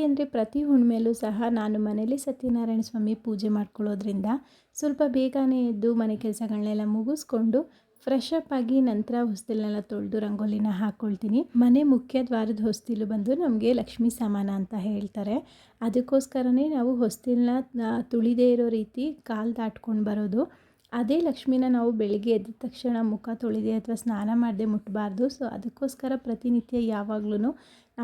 ಯಾಕೆ ಅಂದರೆ ಪ್ರತಿ ಹುಣ್ಮೇಲೂ ಸಹ ನಾನು ಮನೇಲಿ ಸತ್ಯನಾರಾಯಣ ಸ್ವಾಮಿ ಪೂಜೆ ಮಾಡ್ಕೊಳ್ಳೋದ್ರಿಂದ ಸ್ವಲ್ಪ ಬೇಗನೆ ಎದ್ದು ಮನೆ ಕೆಲಸಗಳನ್ನೆಲ್ಲ ಮುಗಿಸ್ಕೊಂಡು ಫ್ರೆಶ್ ಅಪ್ ಆಗಿ ನಂತರ ಹೊಸ್ತಿಲನ್ನೆಲ್ಲ ತೊಳೆದು ರಂಗೋಲಿನ ಹಾಕ್ಕೊಳ್ತೀನಿ ಮನೆ ಮುಖ್ಯ ದ್ವಾರದ ಹೊಸ್ತಿಲು ಬಂದು ನಮಗೆ ಲಕ್ಷ್ಮಿ ಸಮಾನ ಅಂತ ಹೇಳ್ತಾರೆ. ಅದಕ್ಕೋಸ್ಕರನೇ ನಾವು ಹೊಸ್ತಿಲನ್ನ ತುಳಿದೇ ಇರೋ ರೀತಿ ಕಾಲು ದಾಟ್ಕೊಂಡು ಬರೋದು. ಅದೇ ಲಕ್ಷ್ಮಿನ ನಾವು ಬೆಳಿಗ್ಗೆ ಎದ್ದ ತಕ್ಷಣ ಮುಖ ತೊಳಿದೆ ಅಥವಾ ಸ್ನಾನ ಮಾಡದೆ ಮುಟ್ಟಬಾರ್ದು ಸೊ ಅದಕ್ಕೋಸ್ಕರ ಪ್ರತಿನಿತ್ಯ ಯಾವಾಗ್ಲೂ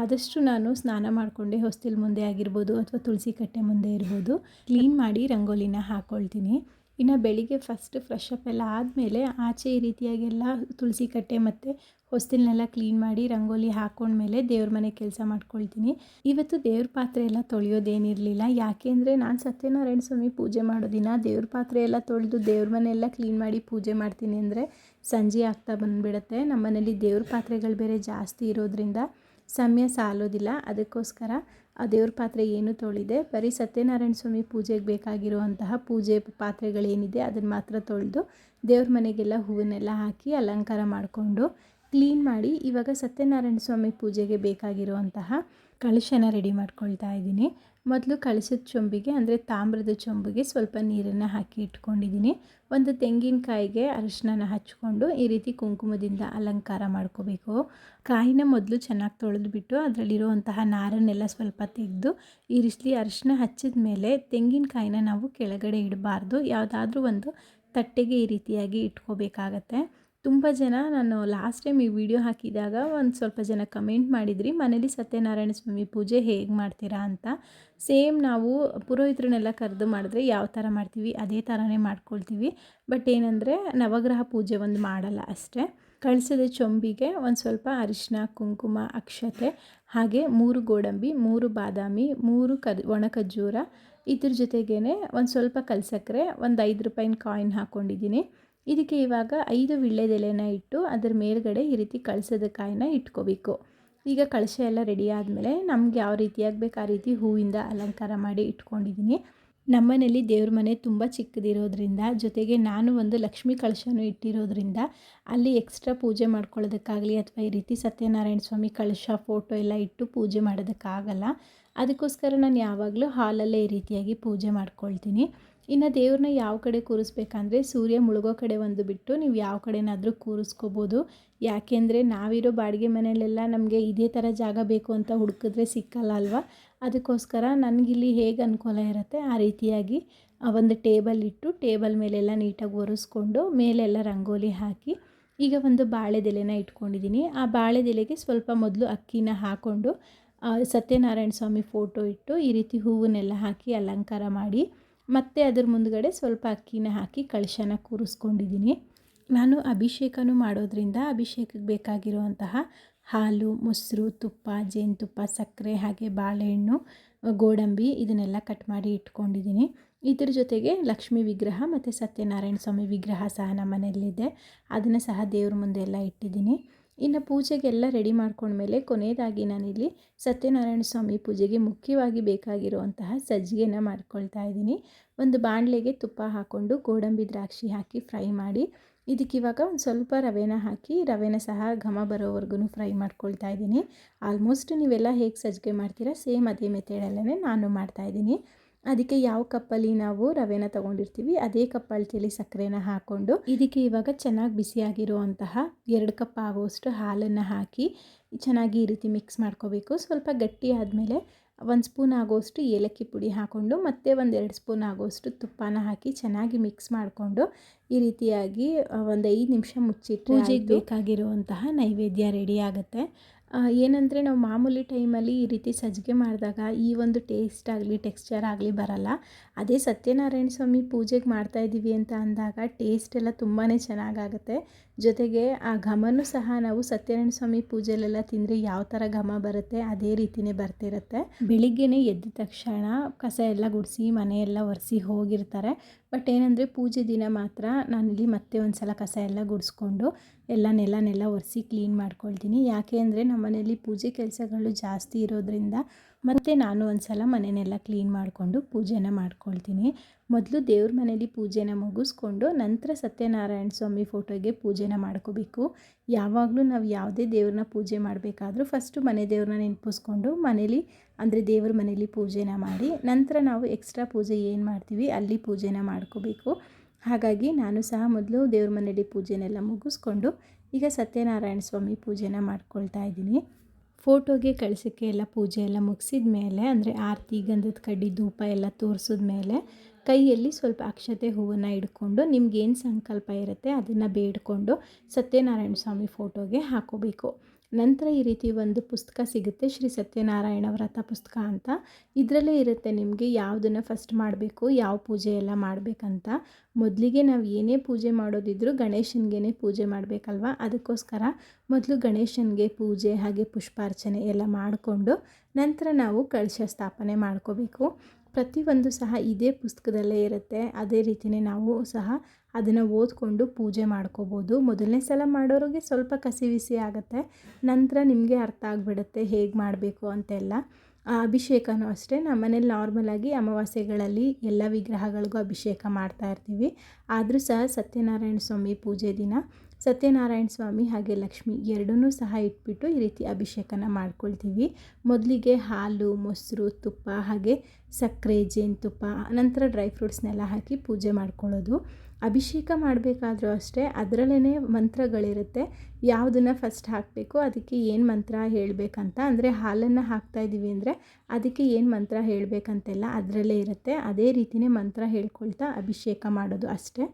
ಆದಷ್ಟು ನಾನು ಸ್ನಾನ ಮಾಡಿಕೊಂಡೆ ಹೊಸ್ತಿಲ್ ಮುಂದೆ ಆಗಿರ್ಬೋದು ಅಥವಾ ತುಳಸಿ ಕಟ್ಟೆ ಮುಂದೆ ಇರ್ಬೋದು. ಕ್ಲೀನ್ ಮಾಡಿ ರಂಗೋಲಿನ ಹಾಕ್ಕೊಳ್ತೀನಿ ಇನ್ನು ಬೆಳಿಗ್ಗೆ ಫಸ್ಟ್ ಫ್ರೆಶ್ ಅಪ್ ಎಲ್ಲ ಆದಮೇಲೆ ಆಚೆ ಈ ರೀತಿಯಾಗೆಲ್ಲ ತುಳಸಿ ಕಟ್ಟೆ ಮತ್ತು ಹೊಸ್ತಿಲನ್ನೆಲ್ಲ ಕ್ಲೀನ್ ಮಾಡಿ ರಂಗೋಲಿ ಹಾಕ್ಕೊಂಡ್ಮೇಲೆ ದೇವ್ರ ಮನೆ ಕೆಲಸ ಮಾಡ್ಕೊಳ್ತೀನಿ. ಇವತ್ತು ದೇವ್ರ ಪಾತ್ರೆ ಎಲ್ಲ ತೊಳೆಯೋದೇನಿರಲಿಲ್ಲ. ಯಾಕೆಂದರೆ ನಾನು ಸತ್ಯನಾರಾಯಣ ಸ್ವಾಮಿ ಪೂಜೆ ಮಾಡೋ ದಿನ ದೇವ್ರ ಪಾತ್ರೆ ಎಲ್ಲ ತೊಳೆದು ದೇವ್ರ ಮನೆ ಎಲ್ಲ ಕ್ಲೀನ್ ಮಾಡಿ ಪೂಜೆ ಮಾಡ್ತೀನಿ ಅಂದರೆ ಸಂಜೆ ಆಗ್ತಾ ಬಂದುಬಿಡುತ್ತೆ. ನಮ್ಮ ಮನೇಲಿ ದೇವ್ರ ಪಾತ್ರೆಗಳು ಬೇರೆ ಜಾಸ್ತಿ ಇರೋದ್ರಿಂದ ಸಮಯ ಸಾಲೋದಿಲ್ಲ. ಅದಕ್ಕೋಸ್ಕರ ಆ ದೇವ್ರ ಪಾತ್ರೆ ಏನು ತೊಳೆದೆ ಬರೀ ಸತ್ಯನಾರಾಯಣ ಸ್ವಾಮಿ ಪೂಜೆಗೆ ಬೇಕಾಗಿರುವಂತಹ ಪೂಜೆ ಪಾತ್ರೆಗಳೇನಿದೆ ಅದನ್ನು ಮಾತ್ರ ತೊಳೆದು ದೇವ್ರ ಮನೆಗೆಲ್ಲ ಹೂವನ್ನೆಲ್ಲ ಹಾಕಿ ಅಲಂಕಾರ ಮಾಡಿಕೊಂಡು, ಕ್ಲೀನ್ ಮಾಡಿ ಇವಾಗ ಸತ್ಯನಾರಾಯಣ ಸ್ವಾಮಿ ಪೂಜೆಗೆ ಬೇಕಾಗಿರುವಂತಹ ಕಳಶನ ರೆಡಿ ಮಾಡ್ಕೊಳ್ತಾ ಇದ್ದೀನಿ. ಮೊದಲು ಕಳಶದ ಚೊಂಬಿಗೆ, ಅಂದರೆ ತಾಮ್ರದ ಚೊಂಬಿಗೆ ಸ್ವಲ್ಪ ನೀರನ್ನು ಹಾಕಿ ಇಟ್ಕೊಂಡಿದ್ದೀನಿ. ಒಂದು ತೆಂಗಿನಕಾಯಿಗೆ ಅರಿಶಿನ ಹಚ್ಕೊಂಡು ಈ ರೀತಿ ಕುಂಕುಮದಿಂದ ಅಲಂಕಾರ ಮಾಡ್ಕೋಬೇಕು. ಕಾಯಿನ ಮೊದಲು ಚೆನ್ನಾಗಿ ತೊಳೆದ್ಬಿಟ್ಟು ಅದರಲ್ಲಿರುವಂತಹ ನಾರನ್ನೆಲ್ಲ ಸ್ವಲ್ಪ ತೆಗೆದು ಈ ರೀತಿ ಅರಿಶಿನ ಹಚ್ಚಿದ ಮೇಲೆ ತೆಂಗಿನಕಾಯಿನ ನಾವು ಕೆಳಗಡೆ ಇಡಬಾರ್ದು. ಯಾವುದಾದ್ರೂ ಒಂದು ತಟ್ಟೆಗೆ ಈ ರೀತಿಯಾಗಿ ಇಟ್ಕೋಬೇಕಾಗತ್ತೆ. ತುಂಬ ಜನ ನಾನು ಲಾಸ್ಟ್ ಟೈಮ್ ಈ ವಿಡಿಯೋ ಹಾಕಿದಾಗ ಒಂದು ಸ್ವಲ್ಪ ಜನ ಕಮೆಂಟ್ ಮಾಡಿದ್ರಿ, ಮನೇಲಿ ಸತ್ಯನಾರಾಯಣ ಸ್ವಾಮಿ ಪೂಜೆ ಹೇಗೆ ಮಾಡ್ತೀರಾ ಅಂತ? ಸೇಮ್ ನಾವು ಪುರೋಹಿತರನ್ನೆಲ್ಲ ಕರೆದು ಮಾಡಿದ್ರೆ ಯಾವ ಥರ ಮಾಡ್ತೀವಿ, ಅದೇ ಥರನೇ ಮಾಡ್ಕೊಳ್ತೀವಿ. ಬಟ್ ಏನಂದರೆ ನವಗ್ರಹ ಪೂಜೆ ಒಂದು ಮಾಡಲ್ಲ ಅಷ್ಟೇ. ಕಳಿಸಿದ ಚೊಂಬಿಗೆ ಒಂದು ಸ್ವಲ್ಪ ಅರಿಶಿನ ಕುಂಕುಮ, ಅಕ್ಷತೆ, ಹಾಗೆ ಮೂರು ಗೋಡಂಬಿ, ಮೂರು ಬಾದಾಮಿ, ಮೂರು ಕದ್ ಒಣ ಖರ್ಜೂರ ಇದ್ರ ಜೊತೆಗೇ ಒಂದು ಸ್ವಲ್ಪ ಕಲ್ಸಕ್ಕರೆ ಒಂದು ಐದು ರೂಪಾಯಿನ ಕಾಯಿನ್ ಹಾಕ್ಕೊಂಡಿದ್ದೀನಿ ಇದಕ್ಕೆ ಇವಾಗ ಐದು ವಿಳ್ಳೆದೆಲೆನ ಇಟ್ಟು ಅದರ ಮೇಲ್ಗಡೆ ಈ ರೀತಿ ಕಳಸದ ಕಾಯಿನ ಇಟ್ಕೋಬೇಕು. ಈಗ ಕಳಶ ಎಲ್ಲ ರೆಡಿ ಆದಮೇಲೆ ನಮ್ಗೆ ಯಾವ ರೀತಿಯಾಗಿ ಬೇಕು ಆ ರೀತಿ ಹೂವಿಂದ ಅಲಂಕಾರ ಮಾಡಿ ಇಟ್ಕೊಂಡಿದ್ದೀನಿ. ನಮ್ಮನೇಲಿ ದೇವ್ರ ಮನೆ ತುಂಬ ಚಿಕ್ಕದಿರೋದ್ರಿಂದ, ಜೊತೆಗೆ ನಾನು ಒಂದು ಲಕ್ಷ್ಮಿ ಕಳಶನೂ ಇಟ್ಟಿರೋದ್ರಿಂದ ಅಲ್ಲಿ ಎಕ್ಸ್ಟ್ರಾ ಪೂಜೆ ಮಾಡ್ಕೊಳ್ಳೋದಕ್ಕಾಗಲಿ ಅಥವಾ ಈ ರೀತಿ ಸತ್ಯನಾರಾಯಣ ಸ್ವಾಮಿ ಕಳಶ ಫೋಟೋ ಎಲ್ಲ ಇಟ್ಟು ಪೂಜೆ ಮಾಡೋದಕ್ಕಾಗಲ್ಲ. ಅದಕ್ಕೋಸ್ಕರ ನಾನು ಯಾವಾಗಲೂ ಹಾಲಲ್ಲೇ ಈ ರೀತಿಯಾಗಿ ಪೂಜೆ ಮಾಡ್ಕೊಳ್ತೀನಿ. ಇನ್ನು ದೇವ್ರನ್ನ ಯಾವ ಕಡೆ ಕೂರಿಸ್ಬೇಕಂದ್ರೆ ಸೂರ್ಯ ಮುಳುಗೋ ಕಡೆ ಒಂದು ಬಿಟ್ಟು ನೀವು ಯಾವ ಕಡೆನಾದರೂ ಕೂರಿಸ್ಕೋಬೋದು. ಯಾಕೆಂದರೆ ನಾವಿರೋ ಬಾಡಿಗೆ ಮನೆಯಲ್ಲೆಲ್ಲ ನಮಗೆ ಇದೇ ಥರ ಜಾಗ ಬೇಕು ಅಂತ ಹುಡುಕಿದ್ರೆ ಸಿಕ್ಕಲ್ಲ ಅಲ್ವಾ? ಅದಕ್ಕೋಸ್ಕರ ನನಗಿಲ್ಲಿ ಹೇಗೆ ಅನುಕೂಲ ಇರುತ್ತೆ ಆ ರೀತಿಯಾಗಿ ಒಂದು ಟೇಬಲ್ ಇಟ್ಟು ಟೇಬಲ್ ಮೇಲೆಲ್ಲ ನೀಟಾಗಿ ಒರೆಸ್ಕೊಂಡು ಮೇಲೆಲ್ಲ ರಂಗೋಲಿ ಹಾಕಿ ಈಗ ಒಂದು ಬಾಳೆದೆಲೆನ ಇಟ್ಕೊಂಡಿದ್ದೀನಿ. ಆ ಬಾಳೆದೆಲೆಗೆ ಸ್ವಲ್ಪ ಮೊದಲು ಅಕ್ಕಿನ ಹಾಕ್ಕೊಂಡು ಸತ್ಯನಾರಾಯಣ ಸ್ವಾಮಿ ಫೋಟೋ ಇಟ್ಟು ಈ ರೀತಿ ಹೂವನ್ನೆಲ್ಲ ಹಾಕಿ ಅಲಂಕಾರ ಮಾಡಿ ಮತ್ತು ಅದ್ರ ಮುಂದಗಡೆ ಸ್ವಲ್ಪ ಅಕ್ಕಿನ ಹಾಕಿ ಕಳಶನ ಕೂರಿಸ್ಕೊಂಡಿದ್ದೀನಿ. ನಾನು ಅಭಿಷೇಕನೂ ಮಾಡೋದ್ರಿಂದ ಅಭಿಷೇಕಕ್ಕೆ ಬೇಕಾಗಿರುವಂತಹ ಹಾಲು, ಮೊಸರು, ತುಪ್ಪ, ಜೇನುತುಪ್ಪ, ಸಕ್ಕರೆ ಹಾಗೆ ಬಾಳೆಹಣ್ಣು, ಗೋಡಂಬಿ ಇದನ್ನೆಲ್ಲ ಕಟ್ ಮಾಡಿ ಇಟ್ಕೊಂಡಿದ್ದೀನಿ. ಇದ್ರ ಜೊತೆಗೆ ಲಕ್ಷ್ಮೀ ವಿಗ್ರಹ ಮತ್ತು ಸತ್ಯನಾರಾಯಣ ಸ್ವಾಮಿ ವಿಗ್ರಹ ಸಹ ನಮ್ಮ ಮನೆಯಲ್ಲಿದೆ ಅದನ್ನು ಸಹ ದೇವ್ರ ಮುಂದೆ ಎಲ್ಲ ಇಟ್ಟಿದ್ದೀನಿ. ಇನ್ನು ಪೂಜೆಗೆಲ್ಲ ರೆಡಿ ಮಾಡ್ಕೊಂಡ್ಮೇಲೆ ಕೊನೆಯದಾಗಿ ನಾನಿಲ್ಲಿ ಸತ್ಯನಾರಾಯಣ ಸ್ವಾಮಿ ಪೂಜೆಗೆ ಮುಖ್ಯವಾಗಿ ಬೇಕಾಗಿರುವಂತಹ ಸಜ್ಜಿಗೆನ ಮಾಡ್ಕೊಳ್ತಾ ಇದ್ದೀನಿ. ಒಂದು ಬಾಣಲೆಗೆ ತುಪ್ಪ ಹಾಕ್ಕೊಂಡು ಗೋಡಂಬಿ ದ್ರಾಕ್ಷಿ ಹಾಕಿ ಫ್ರೈ ಮಾಡಿ ಇದಕ್ಕಿವಾಗ ಒಂದು ಸ್ವಲ್ಪ ರವೆನ ಹಾಕಿ, ರವೆನ ಸಹ ಘಮ ಬರೋವರೆಗೂ ಫ್ರೈ ಮಾಡ್ಕೊಳ್ತಾ ಇದ್ದೀನಿ. ಆಲ್ಮೋಸ್ಟ್ ನೀವೆಲ್ಲ ಹೇಗೆ ಸಜ್ಜಿಗೆ ಮಾಡ್ತೀರಾ, ಸೇಮ್ ಅದೇ ಮೆಥಡಲ್ಲೇ ನಾನು ಮಾಡ್ತಾಯಿದ್ದೀನಿ ಅದಕ್ಕೆ ಯಾವ ಕಪ್ಪಲ್ಲಿ ನಾವು ರವೆನ ತಗೊಂಡಿರ್ತೀವಿ ಅದೇ ಕಪ್ ಅಳತೆಯಲ್ಲಿ ಸಕ್ಕರೆನ ಹಾಕ್ಕೊಂಡು ಇದಕ್ಕೆ ಇವಾಗ ಚೆನ್ನಾಗಿ ಬಿಸಿಯಾಗಿರುವಂತಹ ಎರಡು ಕಪ್ ಆಗುವಷ್ಟು ಹಾಲನ್ನು ಹಾಕಿ ಚೆನ್ನಾಗಿ ಈ ರೀತಿ ಮಿಕ್ಸ್ ಮಾಡ್ಕೋಬೇಕು. ಸ್ವಲ್ಪ ಗಟ್ಟಿ ಆದಮೇಲೆ ಒಂದು ಸ್ಪೂನ್ ಆಗೋಷ್ಟು ಏಲಕ್ಕಿ ಪುಡಿ ಹಾಕ್ಕೊಂಡು ಮತ್ತೆ ಒಂದು ಎರಡು ಸ್ಪೂನ್ ಆಗೋಷ್ಟು ತುಪ್ಪನ ಹಾಕಿ ಚೆನ್ನಾಗಿ ಮಿಕ್ಸ್ ಮಾಡಿಕೊಂಡು ಈ ರೀತಿಯಾಗಿ ಒಂದು ಐದು ನಿಮಿಷ ಮುಚ್ಚಿಟ್ಟು ಪೂಜೆಗೆ ಬೇಕಾಗಿರುವಂತಹ ನೈವೇದ್ಯ ರೆಡಿ ಆಗುತ್ತೆ. ಏನಂದರೆ ನಾವು ಮಾಮೂಲಿ ಟೈಮಲ್ಲಿ ಈ ರೀತಿ ಸಜ್ಜಿಗೆ ಮಾಡಿದಾಗ ಈ ಒಂದು ಟೇಸ್ಟ್ ಆಗಲಿ ಟೆಕ್ಸ್ಚರ್ ಆಗಲಿ ಬರಲ್ಲ. ಅದೇ ಸತ್ಯನಾರಾಯಣ ಸ್ವಾಮಿ ಪೂಜೆಗೆ ಮಾಡ್ತಾಯಿದ್ದೀವಿ ಅಂತ ಅಂದಾಗ ಟೇಸ್ಟ್ ಎಲ್ಲ ತುಂಬಾ ಚೆನ್ನಾಗಾಗುತ್ತೆ. ಜೊತೆಗೆ ಆ ಘಮನೂ ಸಹ ನಾವು ಸತ್ಯನಾರಾಯಣ ಸ್ವಾಮಿ ಪೂಜೆಲೆಲ್ಲ ತಿಂದರೆ ಯಾವ ಥರ ಘಮ ಬರುತ್ತೆ ಅದೇ ರೀತಿಯೇ ಬರ್ತಿರುತ್ತೆ. ಬೆಳಿಗ್ಗೆನೇ ಎದ್ದ ತಕ್ಷಣ ಕಸ ಎಲ್ಲ ಗುಡಿಸಿ ಮನೆಯೆಲ್ಲ ಒರೆಸಿ ಹೋಗಿರ್ತಾರೆ. ಬಟ್ ಏನಂದರೆ ಪೂಜೆ ದಿನ ಮಾತ್ರ ನಾನಿಲ್ಲಿ ಮತ್ತೆ ಒಂದು ಸಲ ಕಸ ಎಲ್ಲ ಗುಡಿಸ್ಕೊಂಡು ಎಲ್ಲ ನೆಲ ನೆಲ ಒರೆಸಿ ಕ್ಲೀನ್ ಮಾಡ್ಕೊಳ್ತೀನಿ. ಯಾಕೆ ಅಂದರೆ ನಮ್ಮ ಮನೆಯಲ್ಲಿ ಪೂಜೆ ಕೆಲಸಗಳು ಜಾಸ್ತಿ ಇರೋದ್ರಿಂದ ಮತ್ತು ನಾನು ಒಂದು ಸಲ ಮನೆಯೆಲ್ಲ ಕ್ಲೀನ್ ಮಾಡಿಕೊಂಡು ಪೂಜೆನ ಮಾಡ್ಕೊಳ್ತೀನಿ. ಮೊದಲು ದೇವ್ರ ಮನೇಲಿ ಪೂಜೆನ ಮುಗಿಸ್ಕೊಂಡು ನಂತರ ಸತ್ಯನಾರಾಯಣ ಸ್ವಾಮಿ ಫೋಟೋಗೆ ಪೂಜೆನ ಮಾಡ್ಕೋಬೇಕು. ಯಾವಾಗಲೂ ನಾವು ಯಾವುದೇ ದೇವ್ರನ್ನ ಪೂಜೆ ಮಾಡಬೇಕಾದ್ರೂ ಫಸ್ಟು ಮನೆ ದೇವ್ರನ್ನ ನೆನಪಿಸ್ಕೊಂಡು ಮನೇಲಿ, ಅಂದರೆ ದೇವ್ರ ಮನೇಲಿ ಪೂಜೆನ ಮಾಡಿ, ನಂತರ ನಾವು ಎಕ್ಸ್ಟ್ರಾ ಪೂಜೆ ಏನು ಮಾಡ್ತೀವಿ ಅಲ್ಲಿ ಪೂಜೆನ ಮಾಡ್ಕೋಬೇಕು. ಹಾಗಾಗಿ ನಾನು ಸಹ ಮೊದಲು ದೇವ್ರ ಮನೇಲಿ ಪೂಜೆನೆಲ್ಲ ಮುಗಿಸ್ಕೊಂಡು ಈಗ ಸತ್ಯನಾರಾಯಣ ಸ್ವಾಮಿ ಪೂಜೆನ ಮಾಡ್ಕೊಳ್ತಾ ಇದ್ದೀನಿ. ಫೋಟೋಗೆ ಕಳಿಸೋಕ್ಕೆ ಎಲ್ಲ ಪೂಜೆ ಎಲ್ಲ ಮುಗಿಸಿದ ಮೇಲೆ, ಅಂದರೆ ಆರತಿ, ಗಂಧದ ಕಡ್ಡಿ, ಧೂಪ ಎಲ್ಲ ತೋರಿಸಿದ ಮೇಲೆ ಕೈಯಲ್ಲಿ ಸ್ವಲ್ಪ ಅಕ್ಷತೆ ಹೂವನ್ನು ಇಟ್ಕೊಂಡು ನಿಮ್ಗೇನು ಸಂಕಲ್ಪ ಇರುತ್ತೆ ಅದನ್ನು ಬೇಡಿಕೊಂಡು ಸತ್ಯನಾರಾಯಣ ಸ್ವಾಮಿ ಫೋಟೋಗೆ ಹಾಕೋಬೇಕು. ನಂತರ ಈ ರೀತಿ ಒಂದು ಪುಸ್ತಕ ಸಿಗುತ್ತೆ ಶ್ರೀ ಸತ್ಯನಾರಾಯಣ ವ್ರತ ಪುಸ್ತಕ ಅಂತ. ಇದರಲ್ಲೇ ಇರುತ್ತೆ ನಿಮಗೆ ಯಾವುದನ್ನು ಫಸ್ಟ್ ಮಾಡಬೇಕು, ಯಾವ ಪೂಜೆ ಎಲ್ಲ ಮಾಡಬೇಕಂತ. ಮೊದಲಿಗೆ ನಾವು ಏನೇ ಪೂಜೆ ಮಾಡೋದಿದ್ರೂ ಗಣೇಶನಿಗೆ ಪೂಜೆ ಮಾಡಬೇಕಲ್ವಾ? ಅದಕ್ಕೋಸ್ಕರ ಮೊದಲು ಗಣೇಶನಿಗೆ ಪೂಜೆ ಹಾಗೆ ಪುಷ್ಪಾರ್ಚನೆ ಎಲ್ಲ ಮಾಡಿಕೊಂಡು ನಂತರ ನಾವು ಕಳಶ ಸ್ಥಾಪನೆ ಮಾಡ್ಕೋಬೇಕು. ಪ್ರತಿಯೊಂದು ಸಹ ಇದೇ ಪುಸ್ತಕದಲ್ಲೇ ಇರುತ್ತೆ. ಅದೇ ರೀತಿಯೇ ನಾವು ಸಹ ಅದನ್ನು ಓದ್ಕೊಂಡು ಪೂಜೆ ಮಾಡ್ಕೋಬೋದು. ಮೊದಲನೇ ಸಲ ಮಾಡೋರಿಗೆ ಸ್ವಲ್ಪ ಕಸಿವಿಸಿ ಆಗುತ್ತೆ. ನಂತರ ನಿಮಗೆ ಅರ್ಥ ಆಗಿಬಿಡುತ್ತೆ ಹೇಗೆ ಮಾಡಬೇಕು ಅಂತೆಲ್ಲ. ಅಭಿಷೇಕನೂ ಅಷ್ಟೇ. ನಮ್ಮ ಮನೇಲಿ ನಾರ್ಮಲಾಗಿ ಅಮಾವಾಸ್ಯೆಗಳಲ್ಲಿ ಎಲ್ಲ ವಿಗ್ರಹಗಳಿಗೂ ಅಭಿಷೇಕ ಮಾಡ್ತಾ ಇರ್ತೀವಿ. ಆದರೂ ಸಹ ಸತ್ಯನಾರಾಯಣ ಸ್ವಾಮಿ ಪೂಜೆ ದಿನ ಸತ್ಯನಾರಾಯಣ ಸ್ವಾಮಿ ಹಾಗೆ ಲಕ್ಷ್ಮಿ ಎರಡನ್ನೂ ಸಹ ಇಟ್ಬಿಟ್ಟು ಈ ರೀತಿ ಅಭಿಷೇಕನ ಮಾಡ್ಕೊಳ್ತೀವಿ. ಮೊದಲಿಗೆ ಹಾಲು, ಮೊಸರು, ತುಪ್ಪ ಹಾಗೆ ಸಕ್ಕರೆ, ಜೇನುತುಪ್ಪ ನಂತರ ಡ್ರೈ ಫ್ರೂಟ್ಸ್ನೆಲ್ಲ ಹಾಕಿ ಪೂಜೆ ಮಾಡ್ಕೊಳ್ಳೋದು. ಅಭಿಷೇಕ ಮಾಡಬೇಕಾದ್ರೂ ಅಷ್ಟೇ ಅದರಲ್ಲೇ ಮಂತ್ರಗಳಿರುತ್ತೆ. ಯಾವುದನ್ನು ಫಸ್ಟ್ ಹಾಕಬೇಕು, ಅದಕ್ಕೆ ಏನು ಮಂತ್ರ ಹೇಳಬೇಕಂತ. ಅಂದರೆ ಹಾಲನ್ನು ಹಾಕ್ತಾ ಇದ್ದೀವಿ ಅಂದರೆ ಅದಕ್ಕೆ ಏನು ಮಂತ್ರ ಹೇಳಬೇಕಂತೆಲ್ಲ ಅದರಲ್ಲೇ ಇರುತ್ತೆ. ಅದೇ ರೀತಿಯೇ ಮಂತ್ರ ಹೇಳ್ಕೊಳ್ತಾ ಅಭಿಷೇಕ ಮಾಡೋದು ಅಷ್ಟೇ.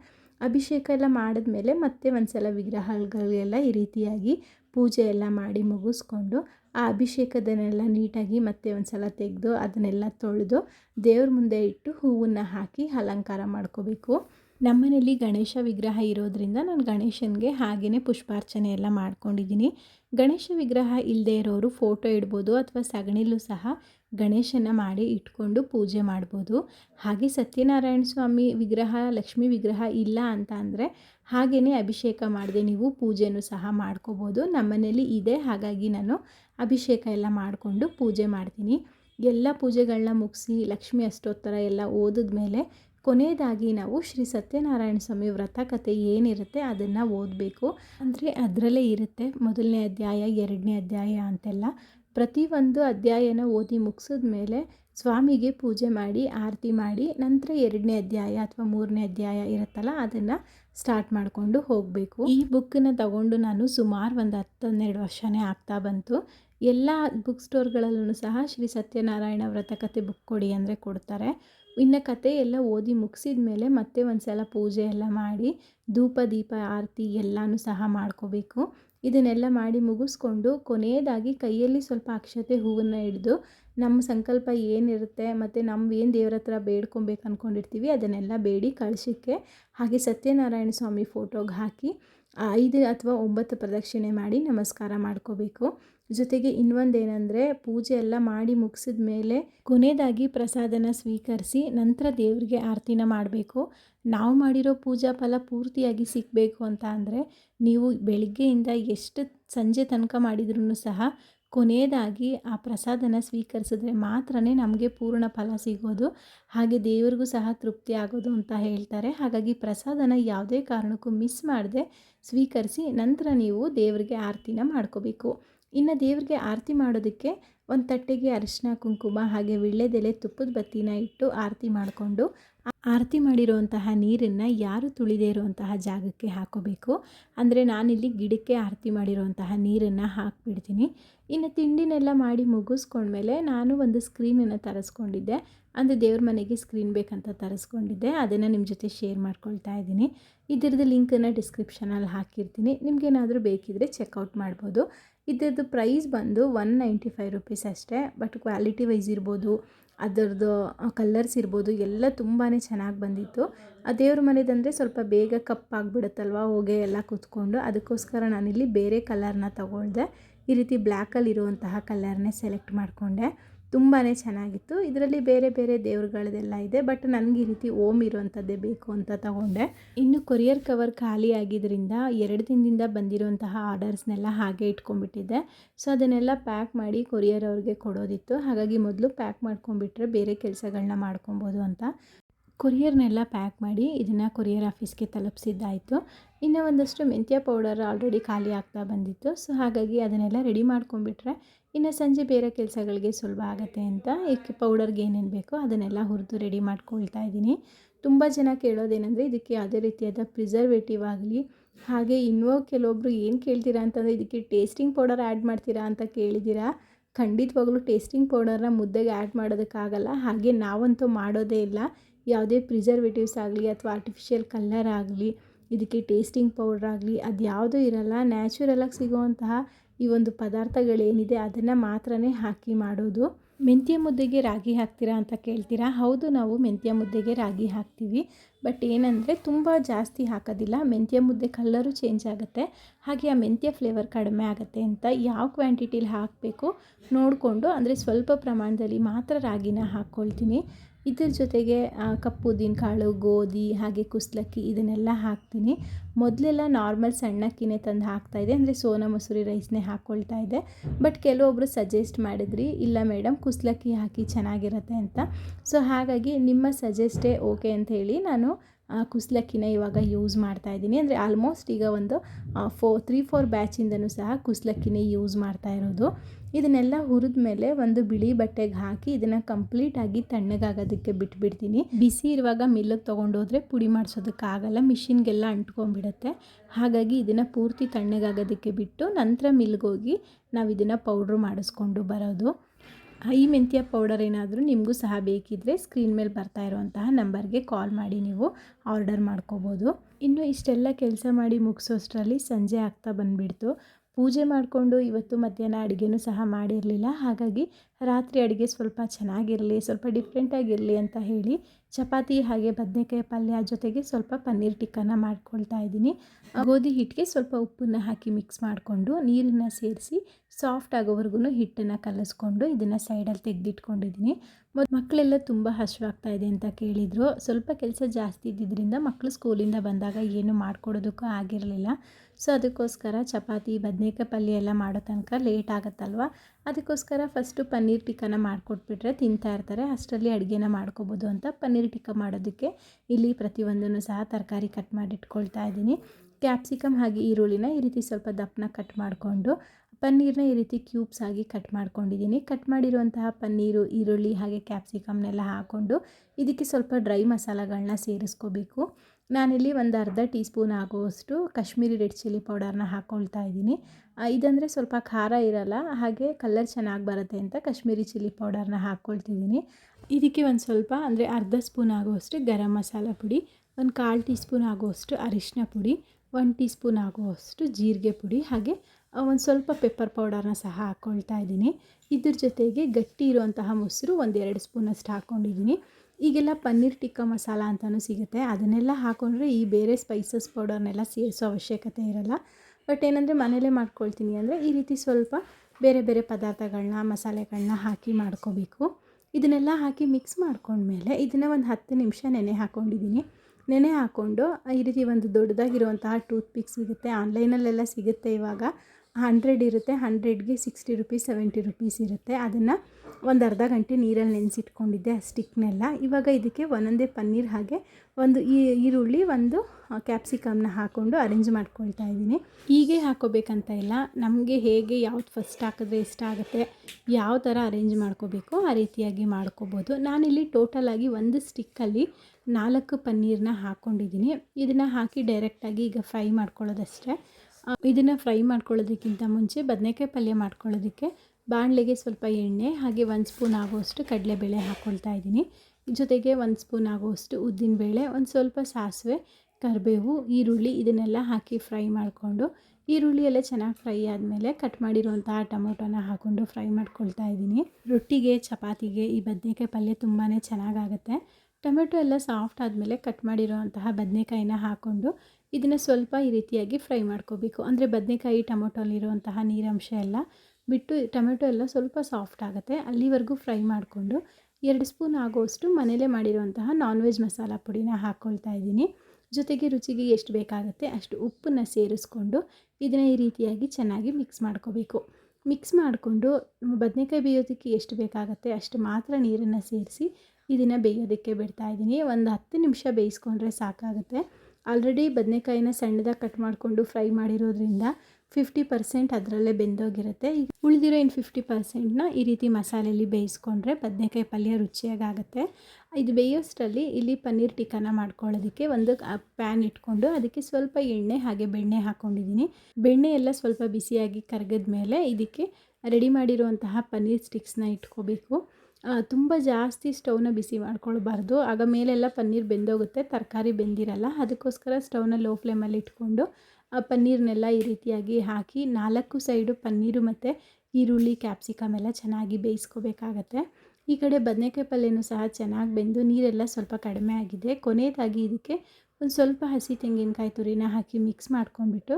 ಅಭಿಷೇಕ ಎಲ್ಲ ಮಾಡಿದ್ಮೇಲೆ ಮತ್ತೆ ಒಂದು ಸಲ ವಿಗ್ರಹಗಳಿಗೆಲ್ಲ ಈ ರೀತಿಯಾಗಿ ಪೂಜೆ ಎಲ್ಲ ಮಾಡಿ ಮುಗಿಸ್ಕೊಂಡು ಆ ಅಭಿಷೇಕದನ್ನೆಲ್ಲ ನೀಟಾಗಿ ಮತ್ತೆ ಒಂದು ಸಲ ತೆಗೆದು ಅದನ್ನೆಲ್ಲ ತೊಳೆದು ದೇವ್ರ ಮುಂದೆ ಇಟ್ಟು ಹೂವನ್ನು ಹಾಕಿ ಅಲಂಕಾರ ಮಾಡ್ಕೋಬೇಕು. ನಮ್ಮನೇಲಿ ಗಣೇಶ ವಿಗ್ರಹ ಇರೋದ್ರಿಂದ ನಾನು ಗಣೇಶನಿಗೆ ಹಾಗೆಯೇ ಪುಷ್ಪಾರ್ಚನೆ ಎಲ್ಲ ಮಾಡ್ಕೊಂಡಿದ್ದೀನಿ. ಗಣೇಶ ವಿಗ್ರಹ ಇಲ್ಲದೆ ಇರೋರು ಫೋಟೋ ಇಡ್ಬೋದು ಅಥವಾ ಸಗಣಿಲೂ ಸಹ ಗಣೇಶನ ಮಾಡಿ ಇಟ್ಕೊಂಡು ಪೂಜೆ ಮಾಡ್ಬೋದು. ಹಾಗೆ ಸತ್ಯನಾರಾಯಣ ಸ್ವಾಮಿ ವಿಗ್ರಹ, ಲಕ್ಷ್ಮೀ ವಿಗ್ರಹ ಇಲ್ಲ ಅಂತ ಅಂದರೆ ಹಾಗೆಯೇ ಅಭಿಷೇಕ ಮಾಡಿದೆ ನೀವು ಪೂಜೆನೂ ಸಹ ಮಾಡ್ಕೋಬೋದು. ನಮ್ಮನೇಲಿ ಇದೆ, ಹಾಗಾಗಿ ನಾನು ಅಭಿಷೇಕ ಎಲ್ಲ ಮಾಡಿಕೊಂಡು ಪೂಜೆ ಮಾಡ್ತೀನಿ. ಎಲ್ಲ ಪೂಜೆಗಳನ್ನ ಮುಗಿಸಿ ಲಕ್ಷ್ಮಿ ಅಷ್ಟೋತ್ತರ ಎಲ್ಲ ಓದಿದ್ಮೇಲೆ ಕೊನೆಯದಾಗಿ ನಾವು ಶ್ರೀ ಸತ್ಯನಾರಾಯಣ ಸ್ವಾಮಿ ವ್ರತ ಕಥೆ ಏನಿರುತ್ತೆ ಅದನ್ನು ಓದಬೇಕು. ಅಂದರೆ ಅದರಲ್ಲೇ ಇರುತ್ತೆ ಮೊದಲನೇ ಅಧ್ಯಾಯ, ಎರಡನೇ ಅಧ್ಯಾಯ ಅಂತೆಲ್ಲ. ಪ್ರತಿಯೊಂದು ಅಧ್ಯಾಯನ ಓದಿ ಮುಗಿಸಿದ ಮೇಲೆ ಸ್ವಾಮಿಗೆ ಪೂಜೆ ಮಾಡಿ, ಆರತಿ ಮಾಡಿ, ನಂತರ ಎರಡನೇ ಅಧ್ಯಾಯ ಅಥವಾ ಮೂರನೇ ಅಧ್ಯಾಯ ಇರುತ್ತಲ್ಲ, ಅದನ್ನು ಸ್ಟಾರ್ಟ್ ಮಾಡಿಕೊಂಡು ಹೋಗಬೇಕು. ಈ ಬುಕ್ಕನ್ನು ತಗೊಂಡು ನಾನು ಸುಮಾರು ಒಂದು ಹತ್ತು ಹನ್ನೆರಡು ವರ್ಷನೇ ಆಗ್ತಾ ಬಂತು. ಎಲ್ಲ ಬುಕ್ ಸ್ಟೋರ್ಗಳಲ್ಲೂ ಸಹ ಶ್ರೀ ಸತ್ಯನಾರಾಯಣ ವ್ರತ ಕತೆ ಬುಕ್ ಕೊಡಿ ಅಂದರೆ ಕೊಡ್ತಾರೆ. ಇನ್ನು ಕತೆ ಎಲ್ಲ ಓದಿ ಮುಗಿಸಿದ ಮೇಲೆ ಮತ್ತೆ ಒಂದು ಸಲ ಪೂಜೆ ಎಲ್ಲ ಮಾಡಿ, ಧೂಪ, ದೀಪ, ಆರತಿ ಎಲ್ಲನೂ ಸಹ ಮಾಡ್ಕೋಬೇಕು. ಇದನ್ನೆಲ್ಲ ಮಾಡಿ ಮುಗಿಸ್ಕೊಂಡು ಕೊನೆಯದಾಗಿ ಕೈಯಲ್ಲಿ ಸ್ವಲ್ಪ ಅಕ್ಷತೆ ಹೂವನ್ನು ಹಿಡಿದು ನಮ್ಮ ಸಂಕಲ್ಪ ಏನಿರುತ್ತೆ ಮತ್ತು ನಮ್ಮ ಏನು ದೇವ್ರ ಹತ್ರ ಬೇಡ್ಕೊಬೇಕು ಅಂದ್ಕೊಂಡಿರ್ತೀವಿ ಅದನ್ನೆಲ್ಲ ಬೇಡಿ ಕಳಿಸಿಕ್ಕೆ. ಹಾಗೆ ಸತ್ಯನಾರಾಯಣ ಸ್ವಾಮಿ ಫೋಟೋಗೆ ಹಾಕಿ, ಐದು ಅಥವಾ ಒಂಬತ್ತು ಪ್ರದಕ್ಷಿಣೆ ಮಾಡಿ ನಮಸ್ಕಾರ ಮಾಡ್ಕೋಬೇಕು. ಜೊತೆಗೆ ಇನ್ನೊಂದೇನೆಂದರೆ ಪೂಜೆ ಎಲ್ಲ ಮಾಡಿ ಮುಗಿಸಿದ ಮೇಲೆ ಕೊನೆಯದಾಗಿ ಪ್ರಸಾದನ ಸ್ವೀಕರಿಸಿ ನಂತರ ದೇವರಿಗೆ ಆರತಿನ ಮಾಡಬೇಕು. ನಾವು ಮಾಡಿರೋ ಪೂಜಾ ಫಲ ಪೂರ್ತಿಯಾಗಿ ಸಿಗಬೇಕು ಅಂತ ಅಂದರೆ ನೀವು ಬೆಳಿಗ್ಗೆಯಿಂದ ಎಷ್ಟು ಸಂಜೆ ತನಕ ಮಾಡಿದ್ರೂ ಸಹ ಕೊನೆಯದಾಗಿ ಆ ಪ್ರಸಾದನ ಸ್ವೀಕರಿಸಿದ್ರೆ ಮಾತ್ರ ನಮಗೆ ಪೂರ್ಣ ಫಲ ಸಿಗೋದು. ಹಾಗೆ ದೇವರಿಗೂ ಸಹ ತೃಪ್ತಿ ಆಗೋದು ಅಂತ ಹೇಳ್ತಾರೆ. ಹಾಗಾಗಿ ಪ್ರಸಾದನ ಯಾವುದೇ ಕಾರಣಕ್ಕೂ ಮಿಸ್ ಮಾಡದೆ ಸ್ವೀಕರಿಸಿ ನಂತರ ನೀವು ದೇವರಿಗೆ ಆರತಿನ ಮಾಡ್ಕೋಬೇಕು. ಇನ್ನು ದೇವರಿಗೆ ಆರತಿ ಮಾಡೋದಕ್ಕೆ ಒಂದು ತಟ್ಟೆಗೆ ಅರಿಶಿನ ಕುಂಕುಮ ಹಾಗೆ ವಿಳ್ಳೆದೆಲೆ ತುಪ್ಪದ ಬತ್ತಿನ ಇಟ್ಟು ಆರತಿ ಮಾಡಿಕೊಂಡು ಆರತಿ ಮಾಡಿರುವಂತಹ ನೀರನ್ನು ಯಾರು ತುಳಿದೇ ಇರುವಂತಹ ಜಾಗಕ್ಕೆ ಹಾಕೋಬೇಕು. ಅಂದರೆ ನಾನಿಲ್ಲಿ ಗಿಡಕ್ಕೆ ಆರತಿ ಮಾಡಿರುವಂತಹ ನೀರನ್ನು ಹಾಕಿಬಿಡ್ತೀನಿ. ಇನ್ನು ತಿಂಡಿನೆಲ್ಲ ಮಾಡಿ ಮುಗಿಸ್ಕೊಂಡ್ಮೇಲೆ ನಾನು ಒಂದು ಸ್ಕ್ರೀನನ್ನು ತರಿಸ್ಕೊಂಡಿದ್ದೆ. ಅಂದರೆ ದೇವ್ರ ಮನೆಗೆ ಸ್ಕ್ರೀನ್ ಬೇಕಂತ ತರಿಸ್ಕೊಂಡಿದ್ದೆ. ಅದನ್ನು ನಿಮ್ಮ ಜೊತೆ ಶೇರ್ ಮಾಡ್ಕೊಳ್ತಾ ಇದ್ದೀನಿ. ಇದ್ರದ್ದು ಲಿಂಕನ್ನು ಡಿಸ್ಕ್ರಿಪ್ಷನಲ್ಲಿ ಹಾಕಿರ್ತೀನಿ. ನಿಮಗೇನಾದರೂ ಬೇಕಿದ್ದರೆ ಚೆಕ್ಔಟ್ ಮಾಡ್ಬೋದು. ಇದ್ರದ್ದು ಪ್ರೈಸ್ ಬಂದು ಒನ್ ನೈಂಟಿ ಫೈವ್ ರುಪೀಸ್ ಅಷ್ಟೇ ಬಟ್ ಕ್ವಾಲಿಟಿ ವೈಸ್ ಇರ್ಬೋದು, ಅದರದ್ದು ಕಲ್ಲರ್ಸ್ ಇರ್ಬೋದು, ಎಲ್ಲ ತುಂಬಾ ಚೆನ್ನಾಗಿ ಬಂದಿತ್ತು. ಆ, ದೇವ್ರ ಮನೆದಂದರೆ ಸ್ವಲ್ಪ ಬೇಗ ಕಪ್ಪಾಗಿಬಿಡುತ್ತಲ್ವ, ಹೊಗೆ ಎಲ್ಲ ಕೂತ್ಕೊಂಡು. ಅದಕ್ಕೋಸ್ಕರ ನಾನಿಲ್ಲಿ ಬೇರೆ ಕಲರ್ನ ತಗೊಳ್ದೆ, ಈ ರೀತಿ ಬ್ಲ್ಯಾಕಲ್ಲಿರುವಂತಹ ಕಲರ್ನೇ ಸೆಲೆಕ್ಟ್ ಮಾಡಿಕೊಂಡೆ. ತುಂಬಾ ಚೆನ್ನಾಗಿತ್ತು. ಇದರಲ್ಲಿ ಬೇರೆ ಬೇರೆ ದೇವ್ರುಗಳದೆಲ್ಲ ಇದೆ, ಬಟ್ ನನಗೆ ಈ ರೀತಿ ಓಮ್ ಇರುವಂಥದ್ದೇ ಬೇಕು ಅಂತ ತಗೊಂಡೆ. ಇನ್ನು ಕೊರಿಯರ್ ಕವರ್ ಖಾಲಿ ಆಗಿದ್ದರಿಂದ ಎರಡು ದಿನದಿಂದ ಬಂದಿರುವಂತಹ ಆರ್ಡರ್ಸ್ನೆಲ್ಲ ಹಾಗೆ ಇಟ್ಕೊಂಡ್ಬಿಟ್ಟಿದ್ದೆ. ಸೊ, ಅದನ್ನೆಲ್ಲ ಪ್ಯಾಕ್ ಮಾಡಿ ಕೊರಿಯರ್ ಅವ್ರಿಗೆ ಕೊಡೋದಿತ್ತು. ಹಾಗಾಗಿ ಮೊದಲು ಪ್ಯಾಕ್ ಮಾಡ್ಕೊಂಡ್ಬಿಟ್ರೆ ಬೇರೆ ಕೆಲಸಗಳನ್ನ ಮಾಡ್ಕೊಬೋದು ಅಂತ. ಕೊರಿಯರ್ನೆಲ್ಲ ಪ್ಯಾಕ್ ಮಾಡಿ ಇದನ್ನು ಕೊರಿಯರ್ ಆಫೀಸ್ಗೆ ತಲುಪಿಸಿದ್ದಾಯಿತು. ಇನ್ನು ಒಂದಷ್ಟು ಮೆಂತ್ಯ ಪೌಡರ್ ಆಲ್ರೆಡಿ ಖಾಲಿ ಆಗ್ತಾ ಬಂದಿತ್ತು. ಸೊ ಹಾಗಾಗಿ ಅದನ್ನೆಲ್ಲ ರೆಡಿ ಮಾಡ್ಕೊಂಡ್ಬಿಟ್ರೆ ಇನ್ನು ಸಂಜೆ ಬೇರೆ ಕೆಲಸಗಳಿಗೆ ಸುಲಭ ಆಗುತ್ತೆ ಅಂತ ಈ ಪೌಡರ್ಗೆ ಏನೇನು ಬೇಕೋ ಅದನ್ನೆಲ್ಲ ಹುರಿದು ರೆಡಿ ಮಾಡ್ಕೊಳ್ತಾ ಇದ್ದೀನಿ. ತುಂಬ ಜನ ಕೇಳೋದೇನೆಂದರೆ ಇದಕ್ಕೆ ಯಾವುದೇ ರೀತಿಯಾದ ಪ್ರಿಸರ್ವೇಟಿವ್ ಆಗಲಿ, ಹಾಗೆ ಇನ್ನೂ ಕೆಲವೊಬ್ಬರು ಏನು ಕೇಳ್ತೀರಾ ಅಂತಂದರೆ ಇದಕ್ಕೆ ಟೇಸ್ಟಿಂಗ್ ಪೌಡರ್ ಆ್ಯಡ್ ಮಾಡ್ತೀರಾ ಅಂತ ಕೇಳಿದ್ದೀರಾ? ಖಂಡಿತವಾಗ್ಲೂ ಟೇಸ್ಟಿಂಗ್ ಪೌಡರ್ನ ಮುದ್ದೆಗೆ ಆ್ಯಡ್ ಮಾಡೋದಕ್ಕಾಗಲ್ಲ. ಹಾಗೆ ನಾವಂತೂ ಮಾಡೋದೇ ಇಲ್ಲ. ಯಾವುದೇ ಪ್ರಿಸರ್ವೇಟಿವ್ಸ್ ಆಗಲಿ ಅಥವಾ ಆರ್ಟಿಫಿಷಿಯಲ್ ಕಲ್ಲರ್ ಆಗಲಿ ಇದಕ್ಕೆ ಟೇಸ್ಟಿಂಗ್ ಪೌಡರ್ ಆಗಲಿ, ಅದು ಯಾವುದೂ ಇರಲ್ಲ. ನ್ಯಾಚುರಲಾಗಿ ಸಿಗುವಂತಹ ಈ ಒಂದು ಪದಾರ್ಥಗಳೇನಿದೆ, ಅದನ್ನು ಮಾತ್ರನೇ ಹಾಕಿ ಮಾಡೋದು. ಮೆಂತ್ಯ ಮುದ್ದೆಗೆ ರಾಗಿ ಹಾಕ್ತೀರಾ ಅಂತ ಕೇಳ್ತೀರಾ? ಹೌದು, ನಾವು ಮೆಂತ್ಯ ಮುದ್ದೆಗೆ ರಾಗಿ ಹಾಕ್ತೀವಿ. ಬಟ್ ಏನಂದರೆ ತುಂಬ ಜಾಸ್ತಿ ಹಾಕೋದಿಲ್ಲ. ಮೆಂತ್ಯ ಮುದ್ದೆ ಕಲ್ಲರು ಚೇಂಜ್ ಆಗುತ್ತೆ. ಹಾಗೆ ಆ ಮೆಂತ್ಯ ಫ್ಲೇವರ್ ಕಡಿಮೆ ಆಗುತ್ತೆ ಅಂತ ಯಾವ ಕ್ವಾಂಟಿಟಿಲಿ ಹಾಕಬೇಕು ನೋಡಿಕೊಂಡು, ಅಂದರೆ ಸ್ವಲ್ಪ ಪ್ರಮಾಣದಲ್ಲಿ ಮಾತ್ರ ರಾಗಿನ ಹಾಕ್ಕೊಳ್ತೀನಿ ಇದ್ರ ಜೊತೆಗೆ ಕಪ್ಪು ಉದ್ದಿನ ಕಾಳು, ಗೋಧಿ, ಹಾಗೆ ಕುಸ್ಲಕ್ಕಿ ಇದನ್ನೆಲ್ಲ ಹಾಕ್ತೀನಿ. ಮೊದಲೆಲ್ಲ ನಾರ್ಮಲ್ ಸಣ್ಣಕ್ಕಿನೇ ತಂದು ಹಾಕ್ತಾಯಿದ್ದೆ ಅಂದರೆ ಸೋನಾ ಮಸೂರಿ ರೈಸ್ನೇ ಹಾಕ್ಕೊಳ್ತಾ ಇದೆ ಬಟ್ ಕೆಲವೊಬ್ಬರು ಸಜೆಸ್ಟ್ ಮಾಡಿದ್ರಿ, ಇಲ್ಲ ಮೇಡಮ್, ಕುಸ್ಲಕ್ಕಿ ಹಾಕಿ ಚೆನ್ನಾಗಿರುತ್ತೆ ಅಂತ. ಸೊ, ಹಾಗಾಗಿ ನಿಮ್ಮ ಸಜೆಸ್ಟೇ ಓಕೆ ಅಂತ ಹೇಳಿ ನಾನು ಕುಸ್ಲಕ್ಕಿನ ಇವಾಗ ಯೂಸ್ ಮಾಡ್ತಾ ಇದ್ದೀನಿ. ಅಂದರೆ ಆಲ್ಮೋಸ್ಟ್ ಈಗ ಒಂದು ಫೋ ತ್ರೀ ಫೋರ್ ಬ್ಯಾಚಿಂದನೂ ಸಹ ಕುಸ್ಲಕ್ಕಿನೇ ಯೂಸ್ ಮಾಡ್ತಾ ಇರೋದು. ಇದನ್ನೆಲ್ಲ ಹುರಿದ ಮೇಲೆ ಒಂದು ಬಿಳಿ ಬಟ್ಟೆಗೆ ಹಾಕಿ ಇದನ್ನು ಕಂಪ್ಲೀಟಾಗಿ ತಣ್ಣಗಾಗೋದಕ್ಕೆ ಬಿಟ್ಬಿಡ್ತೀನಿ. ಬಿಸಿ ಇರುವಾಗ ಮಿಲ್ಲಿಗೆ ತೊಗೊಂಡೋದ್ರೆ ಪುಡಿ ಮಾಡಿಸೋದಕ್ಕಾಗಲ್ಲ, ಮಿಷಿನ್ಗೆಲ್ಲ ಅಂಟ್ಕೊಂಡ್ಬಿಡುತ್ತೆ. ಹಾಗಾಗಿ ಇದನ್ನು ಪೂರ್ತಿ ತಣ್ಣಗಾಗೋದಕ್ಕೆ ಬಿಟ್ಟು ನಂತರ ಮಿಲ್ಗೋಗಿ ನಾವು ಇದನ್ನು ಪೌಡ್ರು ಮಾಡಿಸ್ಕೊಂಡು ಬರೋದು. ಈ ಮೆಂತ್ಯ ಪೌಡರ್ ಏನಾದರೂ ನಿಮಗೂ ಸಹ ಬೇಕಿದ್ದರೆ ಸ್ಕ್ರೀನ್ ಮೇಲೆ ಬರ್ತಾ ಇರುವಂತಹ ನಂಬರ್ಗೆ ಕಾಲ್ ಮಾಡಿ ನೀವು ಆರ್ಡರ್ ಮಾಡ್ಕೋಬೋದು. ಇನ್ನು ಇಷ್ಟೆಲ್ಲ ಕೆಲಸ ಮಾಡಿ ಮುಗಿಸೋಷ್ಟರಲ್ಲಿ ಸಂಜೆ ಆಗ್ತಾ ಬಂದುಬಿಡ್ತು. ಪೂಜೆ ಮಾಡಿಕೊಂಡು ಇವತ್ತು ಮಧ್ಯಾಹ್ನ ಅಡುಗೆನೂ ಸಹ ಮಾಡಿರಲಿಲ್ಲ. ಹಾಗಾಗಿ ರಾತ್ರಿ ಅಡುಗೆ ಸ್ವಲ್ಪ ಚೆನ್ನಾಗಿರಲಿ, ಸ್ವಲ್ಪ ಡಿಫ್ರೆಂಟಾಗಿರಲಿ ಅಂತ ಹೇಳಿ ಚಪಾತಿ ಹಾಗೆ ಬದನೆಕಾಯಿ ಪಲ್ಯ ಜೊತೆಗೆ ಸ್ವಲ್ಪ ಪನ್ನೀರ್ ಟಿಕ್ಕನ ಮಾಡ್ಕೊಳ್ತಾ ಇದ್ದೀನಿ. ಗೋಧಿ ಹಿಟ್ಟಿಗೆ ಸ್ವಲ್ಪ ಉಪ್ಪನ್ನು ಹಾಕಿ ಮಿಕ್ಸ್ ಮಾಡಿಕೊಂಡು ನೀರನ್ನು ಸೇರಿಸಿ ಸಾಫ್ಟ್ ಆಗೋವರೆಗೂ ಹಿಟ್ಟನ್ನು ಕಲಸ್ಕೊಂಡು ಇದನ್ನು ಸೈಡಲ್ಲಿ ತೆಗೆದಿಟ್ಕೊಂಡಿದ್ದೀನಿ. ಮತ್ತು ಮಕ್ಕಳೆಲ್ಲ ತುಂಬ ಹಸಿವಾಗ್ತಾ ಇದೆ ಅಂತ ಕೇಳಿದರು. ಸ್ವಲ್ಪ ಕೆಲಸ ಜಾಸ್ತಿ ಇದ್ದಿದ್ದರಿಂದ ಮಕ್ಕಳು ಸ್ಕೂಲಿಂದ ಬಂದಾಗ ಏನು ಮಾಡಿಕೊಡೋದಕ್ಕೂ ಆಗಿರಲಿಲ್ಲ. ಸೊ ಅದಕ್ಕೋಸ್ಕರ ಚಪಾತಿ, ಬದನೆಕಾಯಿ ಪಲ್ಯ ಎಲ್ಲ ಮಾಡೋ ತನಕ ಲೇಟ್ ಆಗುತ್ತಲ್ವ? ಅದಕ್ಕೋಸ್ಕರ ಫಸ್ಟು ಪನ್ನೀರ್ ಟಿಕ್ಕನ ಮಾಡಿಕೊಟ್ಬಿಟ್ರೆ ತಿಂತಾ ಇರ್ತಾರೆ. ಅಷ್ಟರಲ್ಲಿ ಅಡುಗೆನ ಮಾಡ್ಕೋಬೋದು ಅಂತ ಪನ್ನೀರ್ ಟಿಕ್ಕ ಮಾಡೋದಕ್ಕೆ ಇಲ್ಲಿ ಪ್ರತಿಯೊಂದನ್ನು ಸಹ ತರಕಾರಿ ಕಟ್ ಮಾಡಿ ಇಟ್ಕೊಳ್ತಾ ಇದ್ದೀನಿ. ಕ್ಯಾಪ್ಸಿಕಮ್ ಹಾಗೆ ಈರುಳ್ಳಿನ ಈ ರೀತಿ ಸ್ವಲ್ಪ ದಪ್ಪನ ಕಟ್ ಮಾಡಿಕೊಂಡು ಪನ್ನೀರನ್ನ ಈ ರೀತಿ ಕ್ಯೂಬ್ಸ್ ಆಗಿ ಕಟ್ ಮಾಡ್ಕೊಂಡಿದ್ದೀನಿ. ಕಟ್ ಮಾಡಿರುವಂತಹ ಪನ್ನೀರು, ಈರುಳ್ಳಿ ಹಾಗೆ ಕ್ಯಾಪ್ಸಿಕಮ್ನೆಲ್ಲ ಹಾಕ್ಕೊಂಡು ಇದಕ್ಕೆ ಸ್ವಲ್ಪ ಡ್ರೈ ಮಸಾಲಗಳನ್ನ ಸೇರಿಸ್ಕೋಬೇಕು. ನಾನಿಲ್ಲಿ ಒಂದು ಅರ್ಧ ಟೀ ಸ್ಪೂನ್ ಆಗುವಷ್ಟು ಕಾಶ್ಮೀರಿ ರೆಡ್ ಚಿಲ್ಲಿ ಪೌಡರ್ನ ಹಾಕ್ಕೊಳ್ತಾ ಇದ್ದೀನಿ. ಇದಂದರೆ ಸ್ವಲ್ಪ ಖಾರ ಇರಲ್ಲ, ಹಾಗೆ ಕಲರ್ ಚೆನ್ನಾಗಿ ಬರುತ್ತೆ ಅಂತ ಕಾಶ್ಮೀರಿ ಚಿಲ್ಲಿ ಪೌಡರ್ನ ಹಾಕ್ಕೊಳ್ತಿದ್ದೀನಿ ಇದಕ್ಕೆ ಒಂದು ಸ್ವಲ್ಪ ಅಂದರೆ ಅರ್ಧ ಸ್ಪೂನ್ ಆಗುವಷ್ಟು ಗರಂ ಮಸಾಲ ಪುಡಿ, ಒಂದು ಕಾಲು ಟೀ ಸ್ಪೂನ್ ಆಗುವಷ್ಟು ಅರಿಶಿನ ಪುಡಿ ಒನ್ ಟೀ ಸ್ಪೂನ್ ಆಗುವಷ್ಟು ಜೀರಿಗೆ ಪುಡಿ, ಹಾಗೆ ಒಂದು ಸ್ವಲ್ಪ ಪೆಪ್ಪರ್ ಪೌಡರ್ನ ಸಹ ಹಾಕ್ಕೊಳ್ತಾ ಇದ್ದೀನಿ. ಇದ್ರ ಜೊತೆಗೆ ಗಟ್ಟಿ ಇರುವಂತಹ ಮೊಸರು ಒಂದೆರಡು ಸ್ಪೂನಷ್ಟು ಹಾಕ್ಕೊಂಡಿದ್ದೀನಿ ಈಗೆಲ್ಲ ಪನ್ನೀರ್ ಟಿಕ್ಕಾ ಮಸಾಲ ಅಂತಲೂ ಸಿಗುತ್ತೆ. ಅದನ್ನೆಲ್ಲ ಹಾಕೊಂಡ್ರೆ ಈ ಬೇರೆ ಸ್ಪೈಸಸ್ ಪೌಡರ್ನೆಲ್ಲ ಸೇರಿಸೋ ಅವಶ್ಯಕತೆ ಇರಲ್ಲ. ಬಟ್ ಏನಂದರೆ ಮನೇಲೇ ಮಾಡ್ಕೊಳ್ತೀನಿ ಅಂದರೆ ಈ ರೀತಿ ಸ್ವಲ್ಪ ಬೇರೆ ಬೇರೆ ಪದಾರ್ಥಗಳನ್ನ ಮಸಾಲೆಗಳನ್ನ ಹಾಕಿ ಮಾಡ್ಕೋಬೇಕು. ಇದನ್ನೆಲ್ಲ ಹಾಕಿ ಮಿಕ್ಸ್ ಮಾಡ್ಕೊಂಡ್ಮೇಲೆ ಇದನ್ನು ಒಂದು ಹತ್ತು ನಿಮಿಷ ನೆನೆ ಹಾಕ್ಕೊಂಡಿದ್ದೀನಿ ನೆನೆ ಹಾಕ್ಕೊಂಡು ಈ ರೀತಿ ಒಂದು ದೊಡ್ಡದಾಗಿರುವಂತಹ ಟೂತ್ ಪಿಕ್ ಸಿಗುತ್ತೆ ಆನ್ಲೈನಲ್ಲೆಲ್ಲ ಸಿಗುತ್ತೆ ಇವಾಗ. ಹಂಡ್ರೆಡ್ ಇರುತ್ತೆ, ಹಂಡ್ರೆಡ್ಗೆ ಸಿಕ್ಸ್ಟಿ ರುಪೀಸ್, ಸೆವೆಂಟಿ ರುಪೀಸ್ ಇರುತ್ತೆ. ಅದನ್ನು ಒಂದು ಅರ್ಧ ಗಂಟೆ ನೀರಲ್ಲಿ ನೆನೆಸಿಟ್ಕೊಂಡಿದ್ದೆ ಆ ಸ್ಟಿಕ್ನೆಲ್ಲ. ಇವಾಗ ಇದಕ್ಕೆ ಒಂದೊಂದೇ ಪನ್ನೀರ್ ಹಾಗೆ ಒಂದು ಈರುಳ್ಳಿ, ಒಂದು ಕ್ಯಾಪ್ಸಿಕಮ್ನ ಹಾಕ್ಕೊಂಡು ಅರೇಂಜ್ ಮಾಡ್ಕೊಳ್ತಾ ಇದ್ದೀನಿ. ಹೀಗೆ ಹಾಕೋಬೇಕಂತ ಇಲ್ಲ. ನಮಗೆ ಹೇಗೆ ಯಾವ್ದು ಫಸ್ಟ್ ಹಾಕಿದ್ರೆ ಇಷ್ಟ ಆಗುತ್ತೆ, ಯಾವ ಥರ ಅರೇಂಜ್ ಮಾಡ್ಕೋಬೇಕು, ಆ ರೀತಿಯಾಗಿ ಮಾಡ್ಕೋಬೋದು. ನಾನಿಲ್ಲಿ ಟೋಟಲಾಗಿ ಒಂದು ಸ್ಟಿಕ್ಕಲ್ಲಿ ನಾಲ್ಕು ಪನ್ನೀರನ್ನ ಹಾಕ್ಕೊಂಡಿದ್ದೀನಿ ಇದನ್ನು ಹಾಕಿ ಡೈರೆಕ್ಟಾಗಿ ಈಗ ಫ್ರೈ ಮಾಡ್ಕೊಳ್ಳೋದಷ್ಟೇ. ಇದನ್ನು ಫ್ರೈ ಮಾಡ್ಕೊಳ್ಳೋದಕ್ಕಿಂತ ಮುಂಚೆ ಬದನೆಕಾಯಿ ಪಲ್ಯ ಮಾಡ್ಕೊಳ್ಳೋದಕ್ಕೆ ಬಾಣಲೆಗೆ ಸ್ವಲ್ಪ ಎಣ್ಣೆ, ಹಾಗೆ ಒಂದು ಸ್ಪೂನ್ ಆಗುವಷ್ಟು ಕಡಲೆಬೇಳೆ ಹಾಕ್ಕೊಳ್ತಾ ಇದ್ದೀನಿ. ಜೊತೆಗೆ ಒಂದು ಸ್ಪೂನ್ ಆಗುವಷ್ಟು ಉದ್ದಿನಬೇಳೆ ಒಂದು ಸ್ವಲ್ಪ ಸಾಸಿವೆ, ಕರಿಬೇವು, ಈರುಳ್ಳಿ ಇದನ್ನೆಲ್ಲ ಹಾಕಿ ಫ್ರೈ ಮಾಡಿಕೊಂಡು ಈರುಳ್ಳಿ ಎಲ್ಲ ಚೆನ್ನಾಗಿ ಫ್ರೈ ಆದಮೇಲೆ ಕಟ್ ಮಾಡಿರುವಂತಹ ಟೊಮೊಟೊನ ಹಾಕ್ಕೊಂಡು ಫ್ರೈ ಮಾಡ್ಕೊಳ್ತಾ ಇದ್ದೀನಿ. ರೊಟ್ಟಿಗೆ, ಚಪಾತಿಗೆ ಈ ಬದನೆಕಾಯಿ ಪಲ್ಯ ತುಂಬಾ ಚೆನ್ನಾಗಾಗುತ್ತೆ. ಟೊಮೆಟೊ ಎಲ್ಲ ಸಾಫ್ಟ್ ಆದಮೇಲೆ ಕಟ್ ಮಾಡಿರೋವಂತಹ ಬದನೆಕಾಯಿನ ಹಾಕ್ಕೊಂಡು ಇದನ್ನು ಸ್ವಲ್ಪ ಈ ರೀತಿಯಾಗಿ ಫ್ರೈ ಮಾಡ್ಕೋಬೇಕು. ಅಂದರೆ ಬದನೆಕಾಯಿ, ಟೊಮೊಟೊಲಿರುವಂತಹ ನೀರಂಶ ಎಲ್ಲ ಬಿಟ್ಟು ಟೊಮೆಟೊ ಎಲ್ಲ ಸ್ವಲ್ಪ ಸಾಫ್ಟ್ ಆಗುತ್ತೆ. ಅಲ್ಲಿವರೆಗೂ ಫ್ರೈ ಮಾಡಿಕೊಂಡು ಎರಡು ಸ್ಪೂನ್ ಆಗೋಷ್ಟು ಮನೇಲೇ ಮಾಡಿರುವಂತಹ ನಾನ್ ವೆಜ್ ಮಸಾಲ ಪುಡಿನ ಹಾಕ್ಕೊಳ್ತಾ ಇದ್ದೀನಿ. ಜೊತೆಗೆ ರುಚಿಗೆ ಎಷ್ಟು ಬೇಕಾಗುತ್ತೆ ಅಷ್ಟು ಉಪ್ಪನ್ನು ಸೇರಿಸ್ಕೊಂಡು ಇದನ್ನು ಈ ರೀತಿಯಾಗಿ ಚೆನ್ನಾಗಿ ಮಿಕ್ಸ್ ಮಾಡ್ಕೋಬೇಕು. ಮಿಕ್ಸ್ ಮಾಡಿಕೊಂಡು ಬದನೆಕಾಯಿ ಬೇಯೋದಕ್ಕೆ ಎಷ್ಟು ಬೇಕಾಗುತ್ತೆ ಅಷ್ಟು ಮಾತ್ರ ನೀರನ್ನು ಸೇರಿಸಿ ಇದನ್ನು ಬೇಯೋದಕ್ಕೆ ಬಿಡ್ತಾ ಇದ್ದೀನಿ. ಒಂದು ಹತ್ತು ನಿಮಿಷ ಬೇಯಿಸ್ಕೊಂಡ್ರೆ ಸಾಕಾಗುತ್ತೆ. ಆಲ್ರೆಡಿ ಬದನೆಕಾಯಿನ ಸಣ್ಣದಾಗಿ ಕಟ್ ಮಾಡಿಕೊಂಡು ಫ್ರೈ ಮಾಡಿರೋದ್ರಿಂದ ಫಿಫ್ಟಿ ಪರ್ಸೆಂಟ್ ಅದರಲ್ಲೇ ಬೆಂದೋಗಿರುತ್ತೆ. ಉಳಿದಿರೋ ಇನ್ನು ಫಿಫ್ಟಿ ಪರ್ಸೆಂಟ್ನ ಈ ರೀತಿ ಮಸಾಲೆಯಲ್ಲಿ ಬೇಯಿಸ್ಕೊಂಡ್ರೆ ಬದನೆಕಾಯಿ ಪಲ್ಯ ರುಚಿಯಾಗುತ್ತೆ ಇದು ಬೇಯೋಷ್ಟರಲ್ಲಿ ಇಲ್ಲಿ ಪನ್ನೀರ್ ಟಿಕ್ಕನ ಮಾಡ್ಕೊಳ್ಳೋದಕ್ಕೆ ಒಂದು ಪ್ಯಾನ್ ಇಟ್ಕೊಂಡು ಅದಕ್ಕೆ ಸ್ವಲ್ಪ ಎಣ್ಣೆ ಹಾಗೆ ಬೆಣ್ಣೆ ಹಾಕ್ಕೊಂಡಿದ್ದೀನಿ. ಬೆಣ್ಣೆ ಎಲ್ಲ ಸ್ವಲ್ಪ ಬಿಸಿಯಾಗಿ ಕರಗದ ಮೇಲೆ ಇದಕ್ಕೆ ರೆಡಿ ಮಾಡಿರುವಂತಹ ಪನ್ನೀರ್ ಸ್ಟಿಕ್ಸ್ನ ಇಟ್ಕೋಬೇಕು. ತುಂಬ ಜಾಸ್ತಿ ಸ್ಟವ್ನ ಬಿಸಿ ಮಾಡ್ಕೊಳ್ಬಾರ್ದು. ಆಗ ಮೇಲೆಲ್ಲ ಪನ್ನೀರ್ ಬೆಂದೋಗುತ್ತೆ, ತರಕಾರಿ ಬೆಂದಿರಲ್ಲ. ಅದಕ್ಕೋಸ್ಕರ ಸ್ಟವ್ನ ಲೋ ಫ್ಲೇಮಲ್ಲಿ ಇಟ್ಕೊಂಡು, ಆ ಪನ್ನೀರ್ನೆಲ್ಲ ಈ ರೀತಿಯಾಗಿ ಹಾಕಿ, ನಾಲ್ಕು ಸೈಡು ಪನ್ನೀರು ಮತ್ತು ಈರುಳ್ಳಿ ಕ್ಯಾಪ್ಸಿಕಮ್ ಎಲ್ಲ ಚೆನ್ನಾಗಿ ಬೇಯಿಸ್ಕೋಬೇಕಾಗತ್ತೆ. ಈ ಕಡೆ ಬದನೆಕಾಯಿ ಪಲ್ಯನೂ ಸಹ ಚೆನ್ನಾಗಿ ಬೆಂದು, ನೀರೆಲ್ಲ ಸ್ವಲ್ಪ ಕಡಿಮೆ ಆಗಿದೆ. ಕೊನೆಯದಾಗಿ ಇದಕ್ಕೆ ಒಂದು ಸ್ವಲ್ಪ ಹಸಿ ತೆಂಗಿನಕಾಯಿ ತುರಿನ ಹಾಕಿ ಮಿಕ್ಸ್ ಮಾಡ್ಕೊಂಡ್ಬಿಟ್ಟು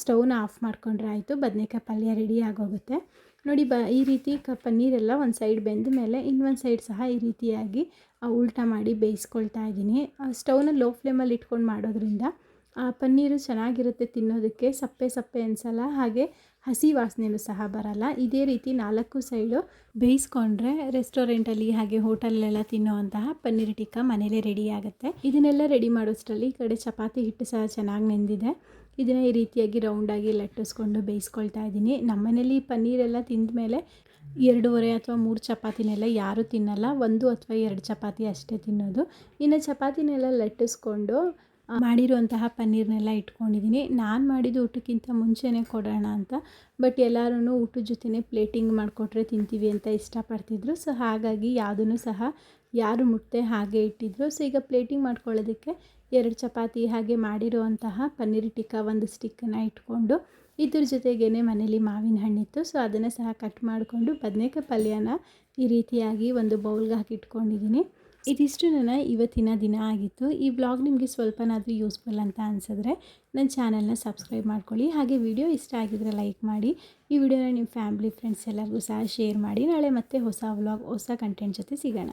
ಸ್ಟವ್ನ ಆಫ್ ಮಾಡ್ಕೊಂಡ್ರೆ ಆಯಿತು. ಬದನೆಕಾಯಿ ಪಲ್ಯ ರೆಡಿ ಆಗೋಗುತ್ತೆ. ನೋಡಿ, ಬ, ಈ ರೀತಿ ಕ, ಪನ್ನೀರೆಲ್ಲ ಒಂದು ಸೈಡ್ ಬೆಂದ ಮೇಲೆ ಇನ್ನೊಂದು ಸೈಡ್ ಸಹ ಈ ರೀತಿಯಾಗಿ ಉಲ್ಟಾ ಮಾಡಿ ಬೇಯಿಸ್ಕೊಳ್ತಾ ಇದ್ದೀನಿ. ಸ್ಟೌನ ಲೋ ಫ್ಲೇಮಲ್ಲಿ ಇಟ್ಕೊಂಡು ಮಾಡೋದ್ರಿಂದ, ಆ, ಪನ್ನೀರು ಚೆನ್ನಾಗಿರುತ್ತೆ ತಿನ್ನೋದಕ್ಕೆ, ಸಪ್ಪೆ ಸಪ್ಪೆ ಅನಿಸಲ್ಲ, ಹಾಗೆ ಹಸಿ ವಾಸನೆಯೂ ಸಹ ಬರಲ್ಲ. ಇದೇ ರೀತಿ ನಾಲ್ಕು ಸೈಡು ಬೇಯಿಸ್ಕೊಂಡ್ರೆ ರೆಸ್ಟೋರೆಂಟಲ್ಲಿ ಹಾಗೆ ಹೋಟೆಲ್ಲೆಲ್ಲ ತಿನ್ನುವಂತಹ ಪನ್ನೀರ್ ಟಿಕ್ಕ ಮನೇಲೆ ರೆಡಿ ಆಗುತ್ತೆ. ಇದನ್ನೆಲ್ಲ ರೆಡಿ ಮಾಡೋಷ್ಟರಲ್ಲಿ ಈ ಕಡೆ ಚಪಾತಿ ಹಿಟ್ಟು ಸಹ ಚೆನ್ನಾಗಿ ನೆಂದಿದೆ. ಇದನ್ನು ಈ ರೀತಿಯಾಗಿ ರೌಂಡಾಗಿ ಲಟ್ಟಿಸ್ಕೊಂಡು ಬೇಯಿಸ್ಕೊಳ್ತಾ ಇದ್ದೀನಿ. ನಮ್ಮನೇಲಿ ಪನ್ನೀರೆಲ್ಲ ತಿಂದ ಮೇಲೆ ಎರಡೂವರೆ ಅಥವಾ ಮೂರು ಚಪಾತಿನೆಲ್ಲ ಯಾರೂ ತಿನ್ನಲ್ಲ. ಒಂದು ಅಥವಾ ಎರಡು ಚಪಾತಿ ಅಷ್ಟೇ ತಿನ್ನೋದು. ಇನ್ನು ಚಪಾತಿನೆಲ್ಲ ಲಟ್ಟಿಸ್ಕೊಂಡು ಮಾಡಿರುವಂತಹ ಪನ್ನೀರ್ನೆಲ್ಲ ಇಟ್ಕೊಂಡಿದ್ದೀನಿ. ನಾನು ಮಾಡಿದ್ದು ಊಟಕ್ಕಿಂತ ಮುಂಚೆನೇ ಕೊಡೋಣ ಅಂತ. ಬಟ್ ಎಲ್ಲರೂ ಊಟದ ಜೊತೆನೇ ಪ್ಲೇಟಿಂಗ್ ಮಾಡಿಕೊಟ್ರೆ ತಿಂತೀವಿ ಅಂತ ಇಷ್ಟಪಡ್ತಿದ್ರು. ಸೊ ಹಾಗಾಗಿ ಯಾವುದನ್ನು ಸಹ ಯಾರು ಮುಟ್ಟೆ ಹಾಗೆ ಇಟ್ಟಿದ್ರು. ಸೊ ಈಗ ಪ್ಲೇಟಿಂಗ್ ಮಾಡ್ಕೊಳ್ಳೋದಕ್ಕೆ ಎರಡು ಚಪಾತಿ ಹಾಗೆ ಮಾಡಿರುವಂತಹ ಪನ್ನೀರ್ ಟಿಕ್ಕ ಒಂದು ಸ್ಟಿಕ್ಕನ್ನು ಇಟ್ಕೊಂಡು ಇದ್ರ ಜೊತೆಗೇ ಮನೇಲಿ ಮಾವಿನ ಹಣ್ಣಿತ್ತು. ಸೊ ಅದನ್ನು ಸಹ ಕಟ್ ಮಾಡಿಕೊಂಡು ಬದನೇಕಾಯಿ ಪಲ್ಯನ ಈ ರೀತಿಯಾಗಿ ಒಂದು ಬೌಲ್ಗೆ ಹಾಕಿ ಇಟ್ಕೊಂಡಿದ್ದೀನಿ ಇದಿಷ್ಟು ನನ್ನ ಇವತ್ತಿನ ದಿನ ಆಗಿತ್ತು. ಈ ಬ್ಲಾಗ್ ನಿಮಗೆ ಸ್ವಲ್ಪನಾದರೂ ಯೂಸ್ಫುಲ್ ಅಂತ ಅನಿಸಿದ್ರೆ ನನ್ನ ಚಾನಲ್ನ ಸಬ್ಸ್ಕ್ರೈಬ್ ಮಾಡ್ಕೊಳ್ಳಿ. ಹಾಗೆ ವಿಡಿಯೋ ಇಷ್ಟ ಆಗಿದ್ರೆ ಲೈಕ್ ಮಾಡಿ. ಈ ವಿಡಿಯೋನ ನಿಮ್ಮ ಫ್ಯಾಮಿಲಿ ಫ್ರೆಂಡ್ಸ್ ಎಲ್ಲರಿಗೂ ಸಹ ಶೇರ್ ಮಾಡಿ. ನಾಳೆ ಮತ್ತೆ ಹೊಸ ವ್ಲಾಗ್ ಹೊಸ ಕಂಟೆಂಟ್ ಜೊತೆ ಸಿಗೋಣ.